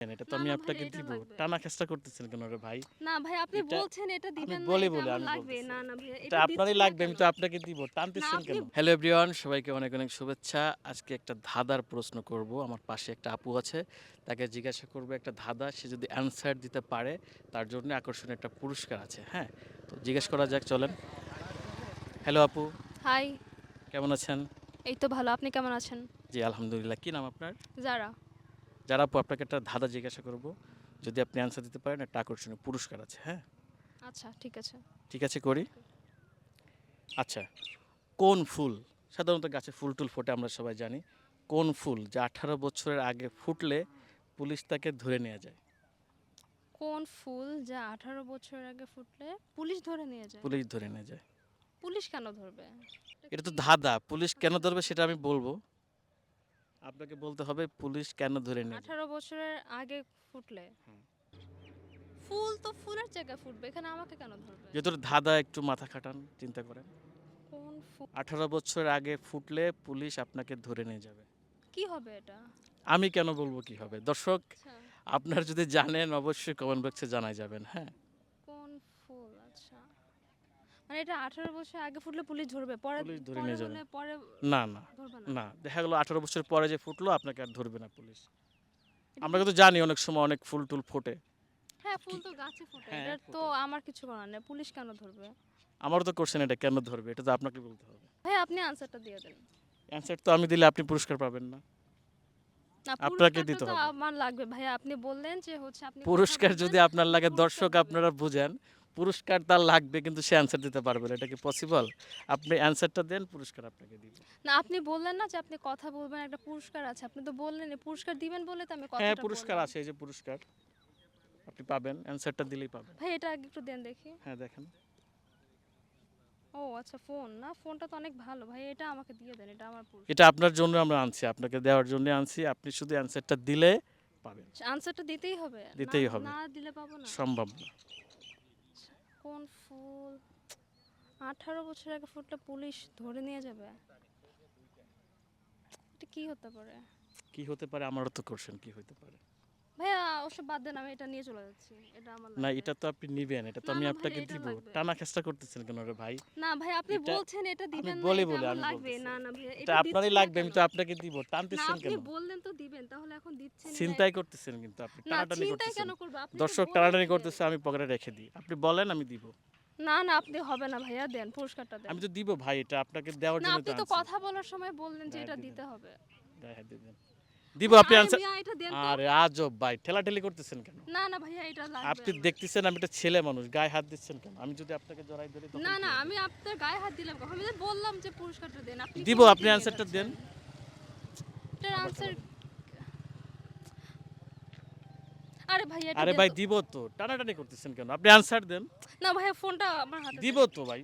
এটা তো আমি আপনাকে দিব। টানা চেষ্টা করতেছেন কেন রে ভাই? না ভাই আপনি বলছেন এটা দিবেন না বলি বলে আমি লাগবে। না না ভাই এটা আপনারই লাগবে আমি তো আপনাকে দিব। টানতেছেন কেন? হ্যালো এভরিওয়ান সবাইকে অনেক অনেক শুভেচ্ছা। আজকে একটা ধাঁধার প্রশ্ন করব। আমার পাশে একটা আপু আছে তাকে জিজ্ঞাসা করব একটা ধাঁধা সে যদি অ্যানসার দিতে পারে তার জন্য আকর্ষণীয় একটা পুরস্কার আছে হ্যাঁ? তো জিজ্ঞেস করা যাক চলেন। হ্যালো আপু। হাই কেমন আছেন? এই তো ভালো আপনি কেমন আছেন? জি আলহামদুলিল্লাহ। কি নাম আপনার? যারা যারা আপু আপনাকে একটা ধাঁধা জিজ্ঞাসা করব যদি আপনি অ্যান্সার দিতে পারেন একটা আকর্ষণীয় পুরস্কার আছে হ্যাঁ? আচ্ছা ঠিক আছে। ঠিক আছে করি? আচ্ছা কোন ফুল সাধারণত গাছে ফুল টুল ফোটে আমরা সবাই জানি কোন ফুল যা আঠারো বছরের আগে ফুটলে পুলিশ তাকে ধরে নিয়ে যায়? কোন ফুল যা আঠারো বছর আগে ফুটলে পুলিশ ধরে নিয়ে যায়? পুলিশ ধরে নিয়ে যায়। পুলিশ কেন ধরবে? এটা তো ধাঁধা পুলিশ কেন ধরবে সেটা আমি বলব। আপনাকে বলতে হবে পুলিশ কেন ধরে নিয়ে আঠারো বছরের আগে ফুটলে। ফুল তো ফুলের জায়গায় ফুটবে এখানে আমাকে কেন ধরবে? যেহেতু ধাঁধা একটু মাথা খাটান চিন্তা করেন। কোন ফুল আঠারো বছর আগে ফুটলে পুলিশ আপনাকে ধরে নিয়ে যাবে। কি হবে এটা? আমি কেন বলব কি হবে? দর্শক আচ্ছা। আপনার যদি জানেন অবশ্যই কমেন্ট বক্সে জানাই যাবেন হ্যাঁ? মানে এটা আঠারো বছর আগে ফুটলে পুলিশ ধরবে পরে পুলিশ ধরে নিয়ে যাবে। পরে না না না। দেখা গেলো আঠারো বছর পরে যে ফুটলো আপনাকে আর ধরবে না পুলিশ। আমরা কিন্তু জানি অনেক সময় অনেক ফুল টুল ফোটে। হ্যাঁ ফুল তো গাছে ফোটে হ্যাঁ, এটা তো আমার কিছু করার নেই পুলিশ কেন ধরবে? আমারও তো কোশ্চেন এটা কেন ধরবে? এটা তো আপনাকে বলতে হবে। ভাই আপনি আনসারটা দিয়ে দেন। অ্যান্সার তো আমি দিলে আপনি পুরস্কার পাবেন না। না আপনাকে দিতে হবে। আমার লাগবে। ভাই আপনি বললেন যে হচ্ছে আপনি পুরস্কার যদি আপনার লাগে দর্শক আপনারা বুঝেন পুরস্কার তার লাগবে কিন্তু সে অ্যান্সার দিতে পারবে না। এটা কি পসিবল আপনি অ্যান্সারটা দেন পুরস্কার আপনাকে দিব। না আপনি বললেন না যে আপনি কথা বলবেন একটা পুরস্কার আছে। আপনি তো বললেন পুরস্কার দিবেন বলে তো আমি কথা হ্যাঁ পুরস্কার আছে এই যে পুরস্কার। আপনি পাবেন অ্যান্সারটা দিলেই পাবেন। ভাই এটা আগে একটু দেন দেখি। হ্যাঁ দেখেন। ও আচ্ছা ফোন না ফোনটা তো অনেক ভালো। ভাই এটা আমাকে দিয়ে দেন এটা আমার পুরস্কার। এটা আপনার জন্য আমরা আনছি আপনাকে দেওয়ার জন্য আনছি। আপনি শুধু অ্যান্সারটা দিলে পাবেন। আনসারটা দিতেই হবে। দিতেই হবে। না দিলে পাবো না। সম্ভব না। কোন ফুল, আঠারো বছর আগে ফুলটা পুলিশ ধরে নিয়ে যাবে। এটা কি হতে পারে? কি হতে পারে? আমারও তো কোশ্চেন কি হতে পারে? ওসব বাদ দেন আমি এটা নিয়ে চলে যাচ্ছি। এটা আমার না এটা তো আপনি নিবেন এটা তো আমি আপনাকে দিব। টানা চেষ্টা করতেছেন কেন রে ভাই? না ভাই আপনি বলছেন এটা দিবেন না বলি বলে আমি লাগবে। না না ভাইয়া এটা আপনারই লাগবে আমি তো আপনাকে দিব। টানতেছেন আপনি বললেন তো দিবেন তাহলে এখন দিচ্ছেন চিন্তাই করতেছেন কিন্তু আপনি টানাটানি করতেছেন। কেন দর্শক টানাটানি করতেছে আমি পকেটে রেখে দিই। আপনি বলেন আমি দিব। না না আপনি হবে না ভাইয়া দেন পুরস্কারটা দেন। আমি তো দিব ভাই এটা আপনাকে দেওয়ার জন্য না আপনি তো কথা বলার সময় বললেন যে এটা দিতে হবে। দেন। দিব আপনি আনসার। আরে আজব ভাই ঠেলাঠেলি করতেছেন কেন না না ভাইয়া এটা লাগবে আপনি দেখতেছেন আমি একটা ছেলে মানুষ গায়ে হাত দিচ্ছেন কেন আমি যদি আপনাকে জড়াই ধরি না না আমি আপনার গায়ে হাত দিলাম কখন? আমি বললাম যে পুরস্কারটা দেন আপনি দিব, আপনি যাচ্ছেন? দেন। এটার আনসার আরে ভাই আরে ভাই। দিব তো টানাটানি করতেছেন কেন আপনি আনসার দেন না ভাইয়া ফোনটা আমার হাতে দিব তো ভাই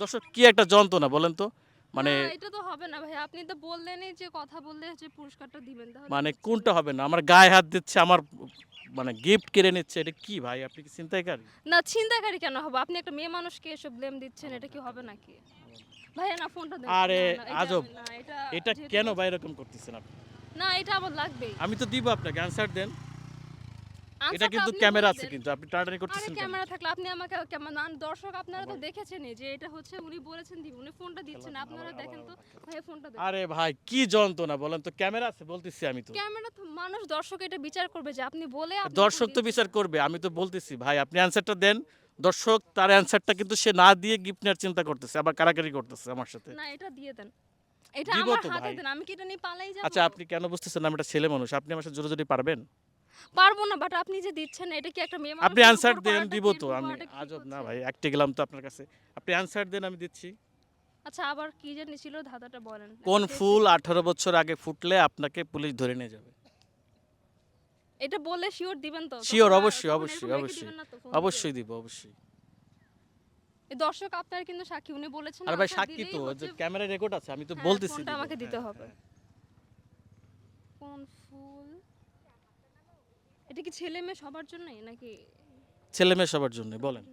দর্শক কি একটা যন্ত্রণা বলেন তো মানে এটা তো হবে না ভাই আপনি তো বললেনই যে কথা বললে যে পুরস্কারটা দিবেন তাহলে মানে কোনটা হবে না? আমার গায়ে হাত দিচ্ছে আমার মানে গিফট কেড়ে নিচ্ছে এটা কি ভাই? আপনি কি না কেন হবে? আপনি একটা মেয়ে মানুষকে এসব ব্লেম দিচ্ছেন এটা কি হবে নাকি? ভাইয়া না ফোনটা দেন। আরে, না, না, এটা আজব। না, এটা এটা কেন ভাই এরকম করতেছেন আপনি? না এটা আমার লাগবেই। আমি তো দিব আপনাকে অ্যান্সার দেন। এটা কিন্তু আপনি ক্যামেরা আছে কিন্তু আপনি টানাটানি করতেছেন ক্যামেরা থাকলে আপনি আমাকে ক্যামেরা দর্শক আপনারা তো দেখেছেনই যে এটা হচ্ছে উনি বলেছেন দিব উনি ফোনটা দিচ্ছেন আপনারা দেখেন তো। ভাই ফোনটা আরে ভাই কি যন্ত্রণা বলেন তো ক্যামেরা আছে বলতেছি আমি তো। ক্যামেরা তো মানুষ দর্শক এটা বিচার করবে যে আপনি বলে দর্শক তো বিচার করবে আমি তো বলতেছি ভাই আপনি অ্যান্সারটা দেন। দর্শক তার অ্যান্সারটা কিন্তু সে না দিয়ে গিফট নেওয়ার চিন্তা করতেছে আবার কারাকারি করতেছে আমার সাথে। না এটা দিয়ে দেন। এটা আমার হাতে দেন আমি কি এটা নিয়ে পালাই যাব? আচ্ছা আপনি কেন বুঝতেছেন না আমি একটা ছেলে মানুষ আপনি আমার সাথে জোরে জোরে পারবেন? পারব না বাট আপনি যে দিচ্ছেন এটা কি একটা মেয়ে আপনি দেন দিব তো আমি। আজব না ভাই একটা গেলাম তো আপনার কাছে। আপনি দেন আমি দিচ্ছি। আচ্ছা আবার কি জানি ছিল ধাঁধাটা বলেন। কোন ফুল আঠারো বছর আগে ফুটলে আপনাকে পুলিশ ধরে নিয়ে যাবে? এটা বলে শিওর দিবেন তো? আর- অবশ্যই, অবশ্যই, অবশ্যই। অবশ্যই দিব অবশ্যই। এই দর্শক আপনার কিন্তু সাক্ষী উনি বলেছেন আর ভাই সাক্ষী তো যে ক্যামেরা রেকর্ড আছে আমি তো হ্যাঁ, বলতেছি আমাকে দিতে হ্যাঁ, হবে। হ্যাঁ। কোন ফুল এটা কি ছেলে মেয়ে সবার জন্যই নাকি? ছেলে মেয়ে সবার জন্য বলেন।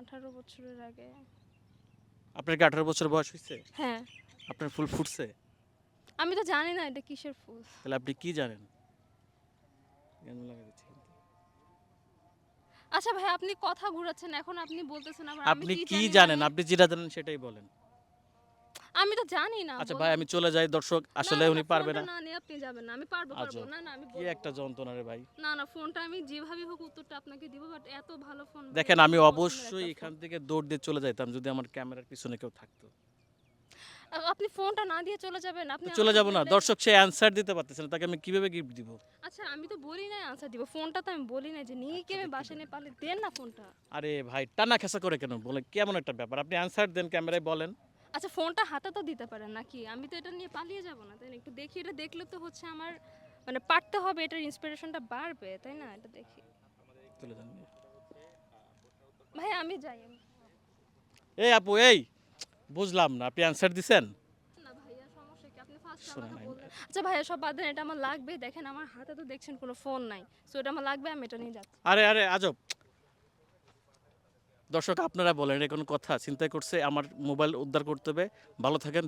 আঠারো বছরের আগে। আপনার কি আঠারো বছর বয়স হয়েছে হ্যাঁ। আপনার ফুল ফুটছে? আমি তো জানি না এটা কিসের ফুল। তাহলে আপনি কি জানেন। আচ্ছা ভাই আপনি কথা ঘুরাচ্ছেন এখন আপনি বলতেছেন আবার আপনি কি জানেন? আপনি যেটা জানেন সেটাই বলেন। আমি তো জানি না আচ্ছা ভাই আমি চলে যাই দর্শক। আসলে উনি পারবে না। না আপনি যাবেন না আমি পারব পারব। না না আমি কি একটা যন্ত্রণা রে ভাই। না না ফোনটা আমি যেভাবে হোক উত্তরটা আপনাকে দিব বাট এত ভালো ফোন দেখেন আমি অবশ্যই এখান থেকে দৌড় দিয়ে চলে যাইতাম যদি আমার ক্যামেরার পিছনে কেউ থাকতো। আপনি ফোনটা না দিয়ে চলে যাবেন আপনি চলে যাব না। দর্শক সে অ্যান্সার দিতে পারতেছে না তাকে আমি কীভাবে গিফট দিব? আচ্ছা আমি তো বলি নাই আনসার দিব ফোনটা তো আমি বলি নাই যে নিয়ে কি আমি বাসায় নিয়ে পারলে দেন না ফোনটা। আরে ভাই টানা খেসা করে কেন? বলে কেমন একটা ব্যাপার? আপনি অ্যান্সার দেন ক্যামেরায় বলেন। আচ্ছা ফোনটা হাতে তো দিতে পারেন নাকি? আমি তো এটা নিয়ে পালিয়ে যাব না তাই না? একটু দেখি এটা দেখলে তো হচ্ছে আমার মানে পারতে হবে এটার ইন্সপিরেশনটা বাড়বে তাই না? এটা দেখি। ভাই আমি যাই আমি এই আপু এই! বুঝলাম না আপনি অ্যান্সার দিছেন? আচ্ছা ভাইয়া সব বাদ দেন এটা আমার লাগবে দেখেন আমার হাতে তো দেখছেন কোনো ফোন নাই। সো এটা আমার লাগবে আমি এটা নিয়ে যাচ্ছি। আরে আরে আজব! দর্শক আপনারা বলেন এখন কথা চিন্তা করছে আমার মোবাইল উদ্ধার করতে হবে। ভালো থাকেন।